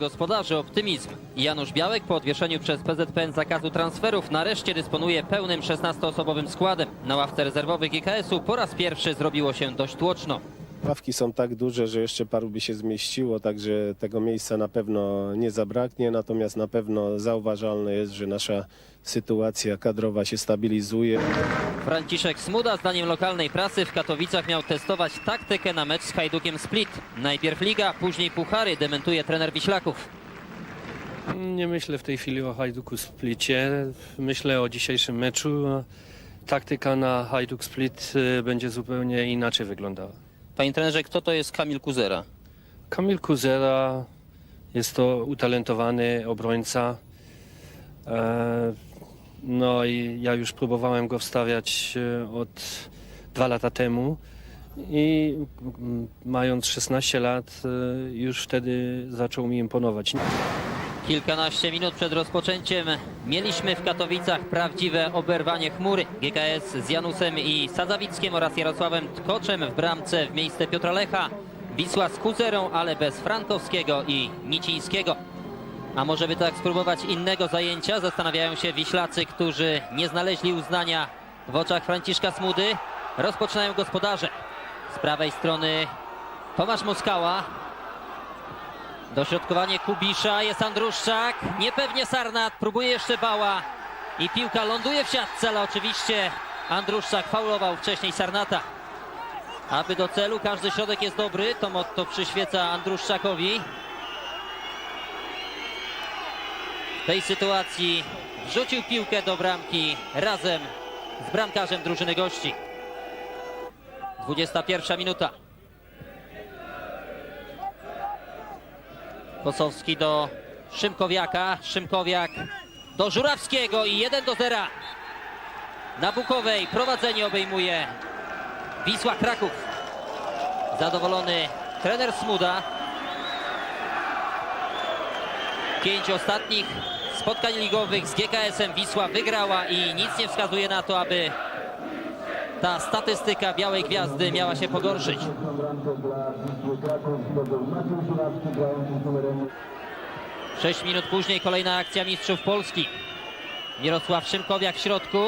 Gospodarzy optymizm. Janusz Białek po odwieszeniu przez PZPN zakazu transferów nareszcie dysponuje pełnym 16-osobowym składem. Na ławce rezerwowych GKS-u po raz pierwszy zrobiło się dość tłoczno. Ławki są tak duże, że jeszcze paru by się zmieściło, także tego miejsca na pewno nie zabraknie. Natomiast na pewno zauważalne jest, że nasza sytuacja kadrowa się stabilizuje. Franciszek Smuda zdaniem lokalnej prasy w Katowicach miał testować taktykę na mecz z Hajdukiem Split. Najpierw liga, później puchary, dementuje trener Wiślaków. Nie myślę w tej chwili o Hajduku Splicie. Myślę o dzisiejszym meczu. Taktyka na Hajduk Split y, będzie zupełnie inaczej wyglądała. Panie trenerze, kto to jest Kamil Kuzera? Kamil Kuzera jest to utalentowany obrońca. E, No i ja już próbowałem go wstawiać e, od dwa lata temu i mm, mając 16 lat e, już wtedy zaczął mi imponować. Kilkanaście minut przed rozpoczęciem mieliśmy w Katowicach prawdziwe oberwanie chmury. GKS z Janusem i Sadzawickiem oraz Jarosławem Tkoczem w bramce w miejsce Piotra Lecha. Wisła z Kuzerą, ale bez Frankowskiego i Nicińskiego. A może by tak spróbować innego zajęcia? Zastanawiają się Wiślacy, którzy nie znaleźli uznania w oczach Franciszka Smudy. Rozpoczynają gospodarze. Z prawej strony Tomasz Moskała, Dośrodkowanie Kubisza, jest Andruszczak, niepewnie Sarnat, próbuje jeszcze Bała i piłka ląduje w siatce, ale oczywiście Andruszczak faulował wcześniej Sarnata. Aby do celu, każdy środek jest dobry, to motto przyświeca Andruszczakowi. W tej sytuacji wrzucił piłkę do bramki razem z bramkarzem drużyny gości. 21 minuta. Kosowski do Szymkowiaka, Szymkowiak do Żurawskiego i 1 do 0. Na Bukowej prowadzenie obejmuje Wisła Kraków. Zadowolony trener Smuda. Pięć ostatnich spotkań ligowych z GKS-em Wisła wygrała i nic nie wskazuje na to, aby ta statystyka Białej Gwiazdy miała się pogorszyć. Sześć minut później kolejna akcja mistrzów Polski. Mirosław Szymkowiak w środku.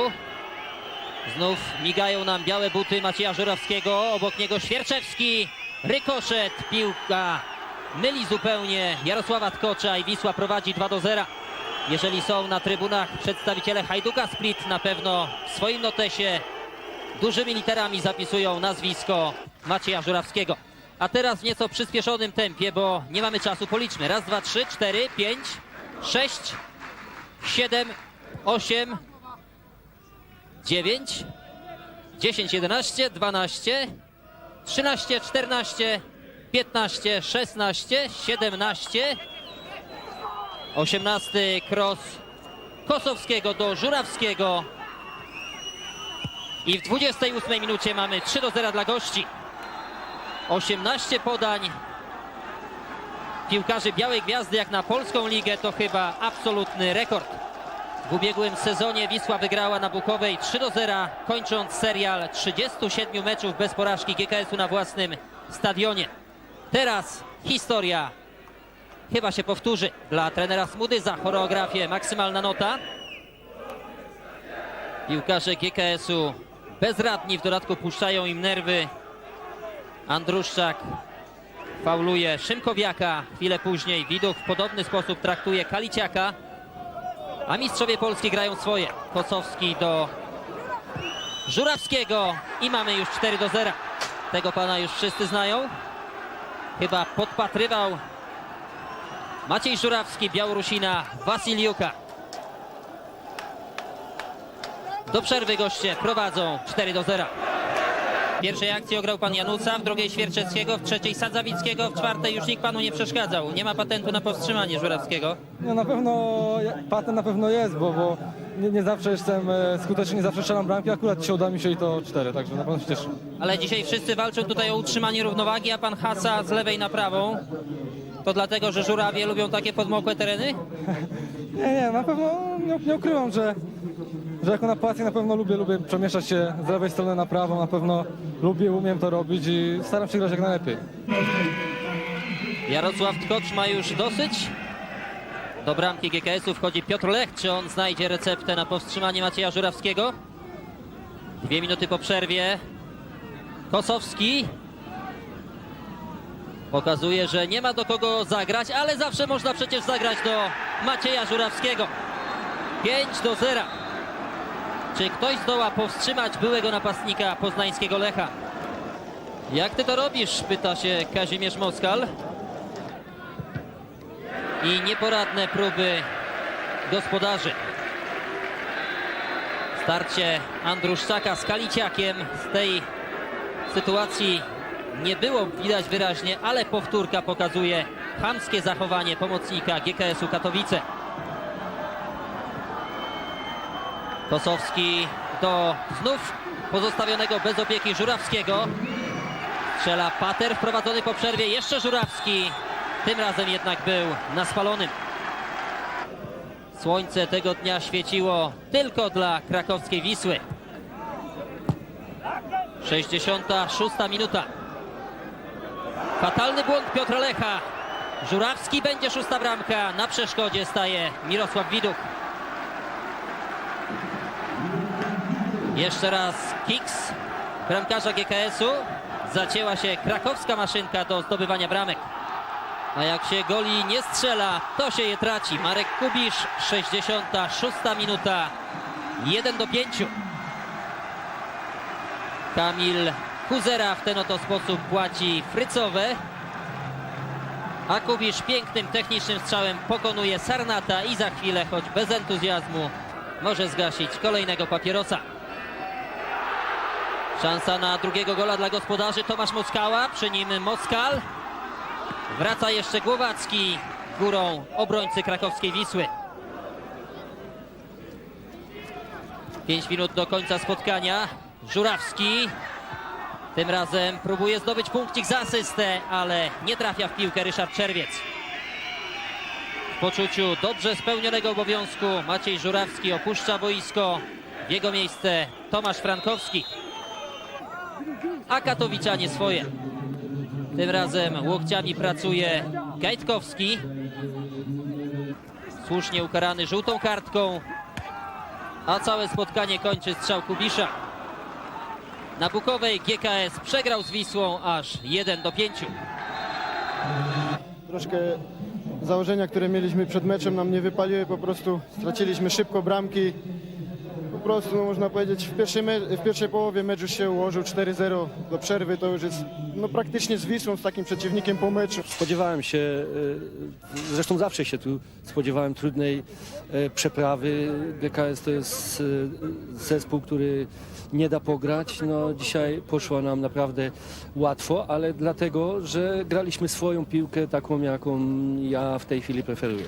Znów migają nam białe buty Macieja Żurawskiego. Obok niego Świerczewski. Rykoszet. Piłka myli zupełnie Jarosława Tkocza i Wisła prowadzi 2 do 0. Jeżeli są na trybunach przedstawiciele Hajduka Split, na pewno w swoim notesie dużymi literami zapisują nazwisko Macieja Żurawskiego. A teraz w nieco przyspieszonym tempie, bo nie mamy czasu, policzmy. Raz, dwa, trzy, cztery, pięć, sześć, siedem, osiem, dziewięć, dziesięć, jedenaście, dwanaście, trzynaście, czternaście, piętnaście, szesnaście, siedemnaście, osiemnasty cross Kosowskiego do Żurawskiego. I w 28 minucie mamy 3 do 0 dla gości. 18 podań piłkarzy Białej Gwiazdy jak na polską ligę to chyba absolutny rekord. W ubiegłym sezonie Wisła wygrała na Bukowej 3 do 0, kończąc serial 37 meczów bez porażki GKS-u na własnym stadionie. Teraz historia chyba się powtórzy dla trenera Smudy za choreografię maksymalna nota. Piłkarze GKS-u bezradni, w dodatku puszczają im nerwy. Andruszczak fauluje Szymkowiaka. Chwilę później Widuk w podobny sposób traktuje Kaliciaka. A mistrzowie Polski grają swoje. Kosowski do Żurawskiego i mamy już 4 do 0. Tego pana już wszyscy znają. Chyba podpatrywał Maciej Żurawski, Białorusina, Wasiliuka. Do przerwy goście prowadzą 4 do 0. W pierwszej akcji ograł pan Janusa, w drugiej Świerczewskiego, w trzeciej Sadzawickiego, w czwartej już nikt panu nie przeszkadzał. Nie ma patentu na powstrzymanie Żurawskiego. No na pewno patent na pewno jest, bo, bo nie, nie zawsze jestem e, skuteczny, nie zawsze strzelam bramki, akurat dzisiaj uda mi się i to cztery, także na pewno się cieszę. Ale dzisiaj wszyscy walczą tutaj o utrzymanie równowagi, a pan hasa z lewej na prawą. To dlatego, że żurawie lubią takie podmokłe tereny? Nie, nie, na pewno nie, nie ukrywam, że, że jako napastnik na pewno lubię, lubię przemieszczać się z lewej strony na prawą, na pewno lubię, umiem to robić i staram się grać jak najlepiej. Jarosław Tkocz ma już dosyć Do bramki GKS-u wchodzi Piotr Lech. Czy on znajdzie receptę na powstrzymanie Macieja Żurawskiego? Dwie minuty po przerwie. Kosowski. Pokazuje, że nie ma do kogo zagrać, ale zawsze można przecież zagrać do Macieja Żurawskiego. 5 do 0. Czy ktoś zdoła powstrzymać byłego napastnika poznańskiego Lecha? Jak ty to robisz? Pyta się Kazimierz Moskal. I nieporadne próby gospodarzy. Starcie Andruszczaka z Kaliciakiem z tej sytuacji nie było widać wyraźnie, ale powtórka pokazuje chamskie zachowanie pomocnika GKS-u Katowice. Kosowski do znów pozostawionego bez opieki Żurawskiego. Strzela Pater wprowadzony po przerwie. Jeszcze Żurawski. Tym razem jednak był na spalonym. Słońce tego dnia świeciło tylko dla krakowskiej Wisły. 66 minuta. Fatalny błąd Piotra Lecha. Żurawski będzie szósta bramka. Na przeszkodzie staje Mirosław Widuk. Jeszcze raz Kiks, bramkarza GKS-u. Zacięła się krakowska maszynka do zdobywania bramek. A jak się goli nie strzela, to się je traci. Marek Kubisz, 66 minuta. 1 do 5. Kamil Kuzera w ten oto sposób płaci frycowe. A Kubisz pięknym technicznym strzałem pokonuje Sarnata i za chwilę, choć bez entuzjazmu, może zgasić kolejnego papierosa. Szansa na drugiego gola dla gospodarzy Tomasz Moskała, przy nim Moskal. Wraca jeszcze Głowacki górą obrońcy krakowskiej Wisły. 5 minut do końca spotkania. Żurawski tym razem próbuje zdobyć punkcik za asystę, ale nie trafia w piłkę Ryszard Czerwiec. W poczuciu dobrze spełnionego obowiązku Maciej Żurawski opuszcza boisko. W jego miejsce Tomasz Frankowski. A Katowiczanie swoje. Tym razem łokciami pracuje Gajtkowski. Słusznie ukarany żółtą kartką. A całe spotkanie kończy strzał Kubisza. Na Bukowej GKS przegrał z Wisłą aż 1 do 5. Troszkę założenia, które mieliśmy przed meczem nam nie wypaliły, po prostu straciliśmy szybko bramki. Prostu no, można powiedzieć w pierwszej, w pierwszej połowie mecz już się ułożył 4-0 do przerwy, to już jest no, praktycznie z Wisłą, z takim przeciwnikiem po meczu. Spodziewałem się, e, zresztą zawsze się tu spodziewałem trudnej e, przeprawy. GKS to jest e, zespół, który nie da pograć. No, dzisiaj poszło nam naprawdę łatwo, ale dlatego, że graliśmy swoją piłkę taką, jaką ja w tej chwili preferuję.